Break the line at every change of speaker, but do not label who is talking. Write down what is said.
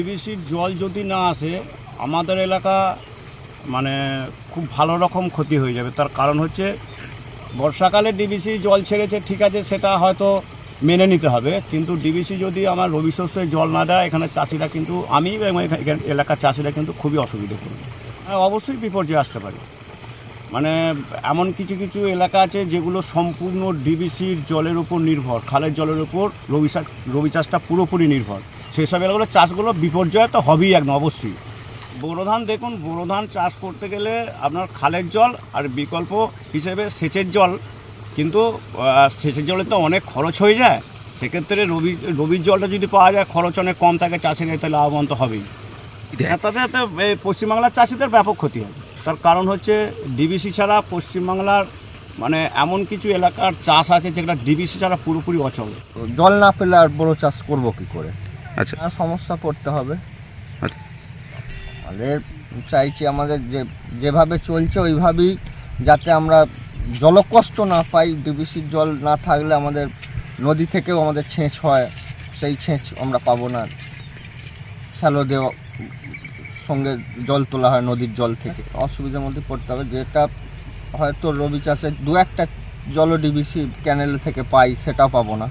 ডিবিসির জল যদি না আসে, আমাদের এলাকা মানে খুব ভালো রকম ক্ষতি হয়ে যাবে। তার কারণ হচ্ছে, বর্ষাকালে ডিবিসি জল ছেড়েছে, ঠিক আছে, সেটা হয়তো মেনে নিতে হবে। কিন্তু ডিবিসি যদি আমার রবি শস্যে জল না দেয়, এখানে চাষিরা কিন্তু, আমি এলাকার চাষিরা কিন্তু খুবই অসুবিধে করবে হ্যাঁ অবশ্যই বিপর্যয় আসতে পারে। মানে এমন কিছু কিছু এলাকা আছে, যেগুলো সম্পূর্ণ ডিবিসির জলের উপর নির্ভর, খালের জলের উপর রবি রবি চাষটা পুরোপুরি নির্ভর। সেসব এলাকাগুলো চাষগুলো বিপর্যয় তো হবেই একদম অবশ্যই। বোরো ধান দেখুন বোরো ধান চাষ করতে গেলে আপনার খালের জল আর বিকল্প হিসেবে সেচের জল কিন্তু সেচের জলে তো অনেক খরচ হয়ে যায়। সেক্ষেত্রে রবি রবির জলটা যদি পাওয়া যায় খরচ অনেক কম থাকে চাষের এতে লাভবান তো হবেই। হ্যাঁ, তাতে এই পশ্চিমবাংলার চাষিদের ব্যাপক ক্ষতি হয় তার কারণ হচ্ছে ডিবিসি ছাড়া পশ্চিমবাংলার মানে এমন কিছু এলাকার চাষ আছে যেগুলো ডিবিসি ছাড়া পুরোপুরি অচল।
জল না পেলে আর বড় চাষ করব কী করে?
আচ্ছা।
সমস্যা পড়তে হবে।
আচ্ছা।
আমাদের চাইছি আমাদের যে যেভাবে চলছে ওইভাবেই যাতে আমরা জলকষ্ট না পাই ডিবিসির জল না থাকলে আমাদের নদী থেকেও আমাদের ছেঁচ হয় সেই ছেঁচ আমরা পাবো না। শ্যালো দেওয়া সঙ্গে জল তোলা হয় নদীর জল থেকে। অসুবিধার মধ্যে পড়তে হবে। যেটা হয়তো রবি চাষে দু একটা জল ডিবিসি ক্যানেল থেকে পাই সেটাও পাবো না।